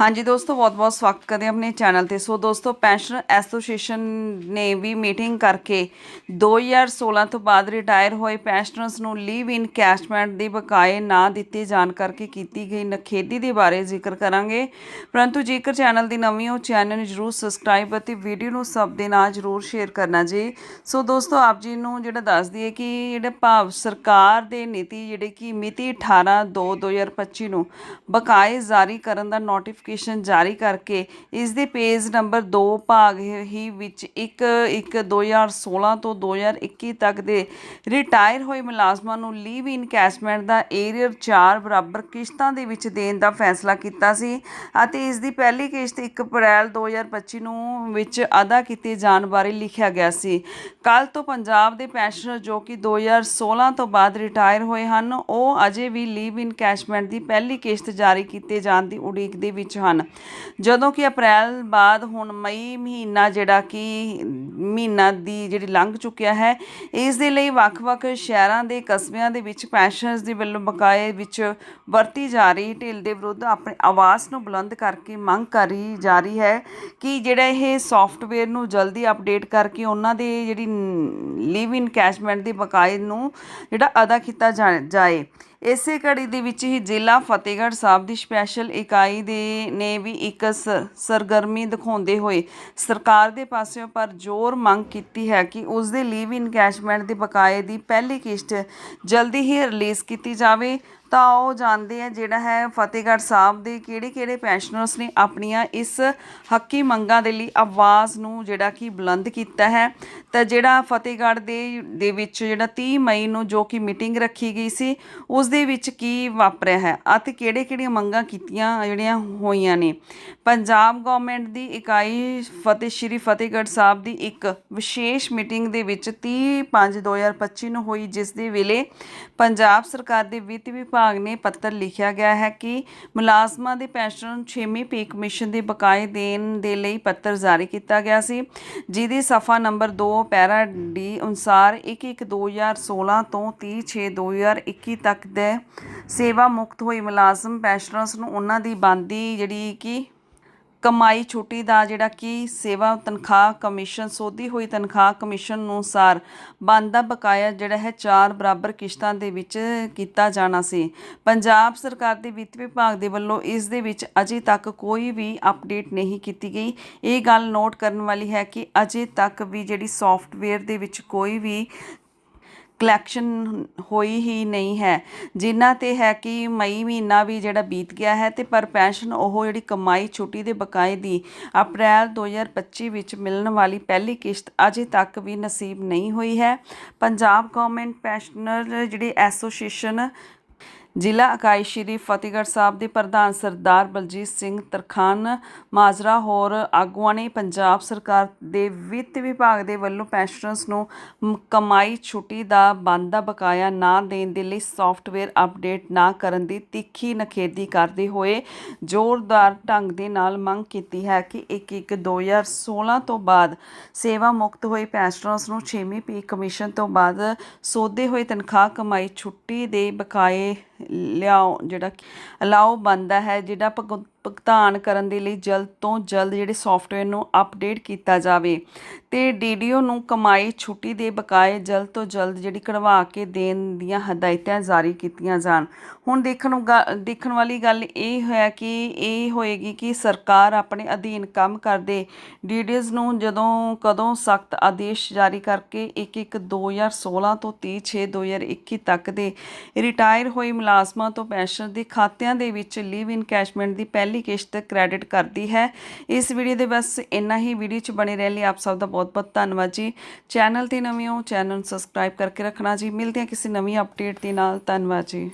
ਹਾਂਜੀ ਦੋਸਤੋ, ਬਹੁਤ-ਬਹੁਤ ਸਵਾਗਤ ਕਰਦੇ ਹਾਂ ਆਪਣੇ ਚੈਨਲ ਤੇ। ਸੋ ਦੋਸਤੋ ਪੈਨਸ਼ਨਰ ਐਸੋਸੀਏਸ਼ਨ ਨੇ ਵੀ ਮੀਟਿੰਗ ਕਰਕੇ 2016 ਤੋਂ ਬਾਅਦ ਰਿਟਾਇਰ ਹੋਏ ਪੈਨਸ਼ਨਰਸ ਨੂੰ ਲੀਵ ਇਨ ਕੈਸ਼ਮੈਂਟ ਦੀ ਬਕਾਏ ਨਾ ਦਿੱਤੇ ਜਾਣ ਕਰਕੇ ਕੀਤੀ ਗਈ ਨਖੇਦੀ ਦੇ ਬਾਰੇ ਜ਼ਿਕਰ ਕਰਾਂਗੇ। ਪਰੰਤੂ ਜੇਕਰ ਚੈਨਲ ਦੀ ਨਵੀਂ ਹੋ, ਚੈਨਲ ਨੂੰ ਜਰੂਰ ਸਬਸਕ੍ਰਾਈਬ ਅਤੇ ਵੀਡੀਓ ਨੂੰ ਸਭ ਦੇ ਨਾਲ ਜਰੂਰ ਸ਼ੇਅਰ ਕਰਨਾ ਜੀ। ਸੋ ਦੋਸਤੋ, ਆਪ ਜੀ ਨੂੰ ਜਿਹੜਾ ਦੱਸ ਦਈਏ ਕਿ ਜਿਹੜਾ ਭਾਵ ਸਰਕਾਰ ਦੇ ਨੀਤੀ, ਜਿਹੜੇ ਕਿ ਮਿਤੀ 18 2 2025 ਨੂੰ ਬਕਾਏ ਜਾਰੀ ਕਰਨ ਦਾ ਨੋਟੀਫਿਕੇਸ਼ਨ ਜਾਰੀ ਕਰਕੇ ਇਸ ਦੇ ਪੇਜ ਨੰਬਰ 2 ਭਾਗ ਹੀ ਵਿੱਚ 1 1 2016 ਤੋਂ 2021 ਤੱਕ ਦੇ ਰਿਟਾਇਰ ਹੋਏ ਮੁਲਾਜ਼ਮਾਂ ਨੂੰ ਲੀਵ ਇਨ ਕੈਸ਼ਮੈਂਟ ਦਾ ਏਰੀਅਰ 4 ਬਰਾਬਰ ਕਿਸ਼ਤਾਂ ਦੇ ਵਿੱਚ ਦੇਣ ਦਾ ਫੈਸਲਾ ਕੀਤਾ ਸੀ ਅਤੇ ਇਸ ਦੀ ਪਹਿਲੀ ਕਿਸ਼ਤ 1 ਅਪ੍ਰੈਲ 2025 ਨੂੰ ਵਿੱਚ ਅਦਾ ਕੀਤੇ ਜਾਣ ਬਾਰੇ ਲਿਖਿਆ ਗਿਆ ਸੀ। ਕੱਲ ਤੋਂ ਪੰਜਾਬ ਦੇ ਪੈਨਸ਼ਨਰ ਜੋ ਕਿ 2016 ਤੋਂ ਬਾਅਦ ਰਿਟਾਇਰ ਹੋਏ ਹਨ, ਉਹ ਅਜੇ ਵੀ ਲੀਵ ਇਨ ਕੈਸ਼ਮੈਂਟ ਦੀ ਪਹਿਲੀ ਕਿਸ਼ਤ ਜਾਰੀ ਕੀਤੇ ਜਾਣ ਦੀ ਉਡੀਕ ਦੇ ਵਿੱਚ ਹਨ। ਜਦੋਂ ਕਿ ਅਪ੍ਰੈਲ ਬਾਅਦ ਹੁਣ ਮਈ ਮਹੀਨਾ ਜਿਹੜਾ ਕਿ ਮਹੀਨਾ ਦੀ ਜਿਹੜੀ ਲੰਘ ਚੁੱਕਿਆ ਹੈ, ਇਸ ਦੇ ਲਈ ਵੱਖ-ਵੱਖ ਸ਼ਹਿਰਾਂ ਦੇ ਕਸਬਿਆਂ ਦੇ ਵਿੱਚ ਪੈਨਸ਼ਨਰਸ ਦੇ ਵੱਲੋਂ ਬਕਾਏ ਵਿੱਚ ਵਰਤੀ ਜਾ ਰਹੀ ਢਿੱਲ ਦੇ ਵਿਰੁੱਧ ਆਪਣੀ ਆਵਾਜ਼ ਨੂੰ ਬੁਲੰਦ ਕਰਕੇ ਮੰਗ ਕਰੀ ਜਾ ਰਹੀ ਹੈ ਕਿ ਜਿਹੜਾ ਇਹ ਸੌਫਟਵੇਅਰ ਨੂੰ ਜਲਦੀ ਅਪਡੇਟ ਕਰਕੇ ਉਹਨਾਂ ਦੇ ਜਿਹੜੀ ਲਿਵ ਇਨ ਕੈਸ਼ਮੈਂਟ ਦੇ ਬਕਾਏ ਨੂੰ ਜਿਹੜਾ ਅਦਾ ਕੀਤਾ ਜਾ- ਜਾਏ। ਇਸੇ ਕੜੀ ਦੇ ਵਿੱਚ ਹੀ ਜ਼ਿਲ੍ਹਾ ਫਤਿਹਗੜ੍ਹ ਸਾਹਿਬ ਦੀ ਸਪੈਸ਼ਲ ਇਕਾਈ ਦੇ ਨੇ ਵੀ ਇੱਕ ਸਰਗਰਮੀ ਦਿਖਾਉਂਦੇ ਹੋਏ ਸਰਕਾਰ ਦੇ ਪਾਸਿਓਂ ਪਰ ਜ਼ੋਰ ਮੰਗ ਕੀਤੀ ਹੈ ਕਿ ਉਸ ਦੇ ਲੀਵ ਇਨ ਕੈਸ਼ਮੈਂਟ ਦੇ ਬਕਾਏ ਦੀ ਪਹਿਲੀ ਕਿਸ਼ਤ ਜਲਦੀ ਹੀ ਰਿਲੀਜ਼ ਕੀਤੀ ਜਾਵੇ। ਤਾਂ ਉਹ ਜਾਣਦੇ ਆ ਜਿਹੜਾ ਹੈ ਫਤਿਹਗੜ੍ਹ ਸਾਹਿਬ ਦੇ ਕਿਹੜੇ ਕਿਹੜੇ ਪੈਨਸ਼ਨਰਸ ਨੇ ਆਪਣੀਆਂ ਇਸ ਹੱਕੀ ਮੰਗਾਂ ਦੇ ਲਈ ਆਵਾਜ਼ ਨੂੰ ਜਿਹੜਾ ਕਿ ਬੁਲੰਦ ਕੀਤਾ ਹੈ। ਤਾਂ ਜਿਹੜਾ ਫਤਿਹਗੜ੍ਹ ਦੇ ਦੇ ਵਿੱਚ ਜਿਹੜਾ 30 ਮਈ ਨੂੰ ਜੋ ਕਿ ਮੀਟਿੰਗ ਰੱਖੀ ਗਈ ਸੀ, ਉਸ ਦੇ ਵਿੱਚ ਕੀ ਵਾਪਰਿਆ ਹੈ ਅਤੇ ਕਿਹੜੇ ਕਿਹੜੀਆਂ ਮੰਗਾਂ ਕੀਤੀਆਂ ਜਿਹੜੀਆਂ ਹੋਈਆਂ ਨੇ? ਪੰਜਾਬ ਗਵਰਨਮੈਂਟ ਦੀ ਇਕਾਈ ਫਤਿਹ, ਸ਼੍ਰੀ ਫਤਿਹਗੜ੍ਹ ਸਾਹਿਬ ਦੀ ਇੱਕ ਵਿਸ਼ੇਸ਼ ਮੀਟਿੰਗ ਦੇ ਵਿੱਚ 30 5 2025 ਨੂੰ ਹੋਈ, ਜਿਸ ਦੇ ਵੇਲੇ ਪੰਜਾਬ ਸਰਕਾਰ ਦੇ ਵਿੱਤ ਵਿਭਾਗ ਵਿਭਾਗ ਨੇ ਪੱਤਰ ਲਿਖਿਆ ਗਿਆ ਹੈ ਕਿ ਮੁਲਾਜ਼ਮਾਂ ਦੇ ਪੈਨਸ਼ਨ ਨੂੰ 6ਵੀਂ ਪੇ ਕਮਿਸ਼ਨ ਦੇ ਬਕਾਏ ਦੇਣ ਦੇ ਲਈ ਪੱਤਰ ਜਾਰੀ ਕੀਤਾ ਗਿਆ ਸੀ, ਜਿਹਦੀ ਸਫਾ ਨੰਬਰ 2 ਪੈਰਾ ਡੀ ਅਨੁਸਾਰ 1 2016 ਤੋਂ 30 6 2021 ਤੱਕ ਦੇ ਸੇਵਾ ਮੁਕਤ ਹੋਏ ਮੁਲਾਜ਼ਮ ਪੈਨਸ਼ਨਰਸ ਨੂੰ ਉਹਨਾਂ ਦੀ ਬੰਦੀ ਜਿਹੜੀ ਕਿ ਕਮਾਈ ਛੁੱਟੀ ਦਾ ਜਿਹੜਾ ਕਿ ਸੇਵਾ ਤਨਖਾਹ ਕਮਿਸ਼ਨ, ਸੋਧੀ ਹੋਈ ਤਨਖਾਹ ਕਮਿਸ਼ਨ ਅਨੁਸਾਰ ਬਣਦਾ ਬਕਾਇਆ ਜਿਹੜਾ ਹੈ ਚਾਰ ਬਰਾਬਰ ਕਿਸ਼ਤਾਂ ਦੇ ਵਿੱਚ ਕੀਤਾ ਜਾਣਾ ਸੀ। ਪੰਜਾਬ ਸਰਕਾਰ ਦੇ ਵਿੱਤ ਵਿਭਾਗ ਦੇ ਵੱਲੋਂ ਇਸ ਦੇ ਵਿੱਚ ਅਜੇ ਤੱਕ ਕੋਈ ਵੀ ਅਪਡੇਟ ਨਹੀਂ ਕੀਤੀ ਗਈ। ਇਹ ਗੱਲ ਨੋਟ ਕਰਨ ਵਾਲੀ ਹੈ ਕਿ ਅਜੇ ਤੱਕ ਵੀ ਜਿਹੜੀ ਸੌਫਟਵੇਅਰ ਦੇ ਵਿੱਚ ਕੋਈ ਵੀ ਕਲੈਕਸ਼ਨ ਹੋਈ ਹੀ ਨਹੀਂ ਹੈ। ਜਿਨ੍ਹਾਂ ਤੇ ਹੈ ਕਿ ਮਈ ਮਹੀਨਾ ਵੀ ਜਿਹੜਾ ਬੀਤ ਗਿਆ ਹੈ ਤੇ ਪਰ ਪੈਨਸ਼ਨ ਉਹ ਜਿਹੜੀ ਕਮਾਈ ਛੁੱਟੀ ਦੇ ਬਕਾਏ ਦੀ ਅਪ੍ਰੈਲ 2025 ਵਿੱਚ ਮਿਲਣ ਵਾਲੀ ਪਹਿਲੀ ਕਿਸ਼ਤ ਅਜੇ ਤੱਕ ਵੀ ਨਸੀਬ ਨਹੀਂ ਹੋਈ ਹੈ। ਪੰਜਾਬ ਗਵਰਨਮੈਂਟ ਪੈਨਸ਼ਨਰ ਜਿਹੜੀ ਐਸੋਸੀਏਸ਼ਨ ਜ਼ਿਲ੍ਹਾ ਇਕਾਈ ਸ਼੍ਰੀ ਫਤਿਹਗੜ੍ਹ ਸਾਹਿਬ ਦੇ ਪ੍ਰਧਾਨ ਸਰਦਾਰ ਬਲਜੀਤ ਸਿੰਘ ਤਰਖਾਨ, ਮਾਜਰਾ ਹੋਰ ਆਗੂਆਂ ਨੇ ਪੰਜਾਬ ਸਰਕਾਰ ਦੇ ਵਿੱਤ ਵਿਭਾਗ ਦੇ ਵੱਲੋਂ ਪੈਨਸ਼ਨਰਸ ਨੂੰ ਕਮਾਈ ਛੁੱਟੀ ਦਾ ਬਣਦਾ ਬਕਾਇਆ ਨਾ ਦੇਣ ਦੇ ਲਈ ਸੌਫਟਵੇਅਰ ਅਪਡੇਟ ਨਾ ਕਰਨ ਦੀ ਤਿੱਖੀ ਨਖੇਦੀ ਕਰਦੇ ਹੋਏ ਜ਼ੋਰਦਾਰ ਢੰਗ ਦੇ ਨਾਲ ਮੰਗ ਕੀਤੀ ਹੈ ਕਿ 1 2016 ਤੋਂ ਬਾਅਦ ਸੇਵਾ ਮੁਕਤ ਹੋਏ ਪੈਨਸ਼ਨਰਸ ਨੂੰ 6ਵੀਂ ਪੇ ਕਮਿਸ਼ਨ ਤੋਂ ਬਾਅਦ ਸੋਧੇ ਹੋਏ ਤਨਖਾਹ ਕਮਾਈ ਛੁੱਟੀ ਦੇ ਬਕਾਏ ਲਿਆਓ ਜਿਹੜਾ ਕਿ ਅਲਾਓ ਬੰਦਾ ਹੈ ਜਿਹੜਾ ਭੁਗ- ਭੁਗਤਾਨ ਕਰਨ ਦੇ ਲਈ ਜਲਦ ਤੋਂ ਜਲਦ ਜਿਹੜੇ ਸੌਫਟਵੇਅਰ ਨੂੰ ਅਪਡੇਟ ਕੀਤਾ ਜਾਵੇ ਤੇ ਡੀਡੀਓ ਨੂੰ ਕਮਾਈ ਛੁੱਟੀ ਦੇ ਬਕਾਏ ਜਲਦ ਤੋਂ ਜਲਦ ਜਿਹੜੀ ਕਢਵਾ ਕੇ ਦੇਣ ਦੀਆਂ ਹਦਾਇਤਾਂ ਜਾਰੀ ਕੀਤੀਆਂ ਜਾਣ। ਹੁਣ ਦੇਖਣ ਨੂੰ ਦੇਖਣ ਵਾਲੀ ਗੱਲ ਇਹ ਹੈ ਕਿ ਇਹ ਹੋਏਗੀ ਕਿ ਸਰਕਾਰ ਆਪਣੇ ਅਧੀਨ ਕੰਮ ਕਰਦੇ ਡੀਡੀਓਜ਼ ਨੂੰ ਜਦੋਂ ਕਦੋਂ ਸਖਤ ਆਦੇਸ਼ ਜਾਰੀ ਕਰਕੇ 1 1 2016 ਤੋਂ 30 6 2021 ਤੱਕ ਦੇ ਰਿਟਾਇਰ ਹੋਏ ਮੁਲਾਜ਼ਮਾਂ ਤੋਂ ਪੈਨਸ਼ਨ ਦੇ ਖਾਤਿਆਂ ਦੇ ਵਿੱਚ ਲਿਵ ਇਨ ਕੈਸ਼ਮੈਂਟ ਦੀ ਪਹਿਲੀ ਕਿਸ਼ਤ ਕ੍ਰੈਡਿਟ ਕਰਦੀ ਹੈ। ਇਸ ਵੀਡੀਓ ਦੇ ਬਸ ਇੰਨਾ ਹੀ। ਵੀਡੀਓ 'ਚ ਬਣੇ ਰਹਿਣ ਲਈ ਆਪ ਸਭ ਦਾ ਬਹੁਤ ਬਹੁਤ ਧੰਨਵਾਦ ਜੀ। ਚੈਨਲ ਤੇ ਨਵੇਂ ਹੋ ਚੈਨਲ ਨੂੰ ਸਬਸਕ੍ਰਾਈਬ ਕਰਕੇ ਰੱਖਣਾ ਜੀ। ਮਿਲਦੇ ਹਾਂ ਕਿਸੇ ਨਵੀਂ ਅਪਡੇਟ ਦੇ ਨਾਲ। ਧੰਨਵਾਦ ਜੀ।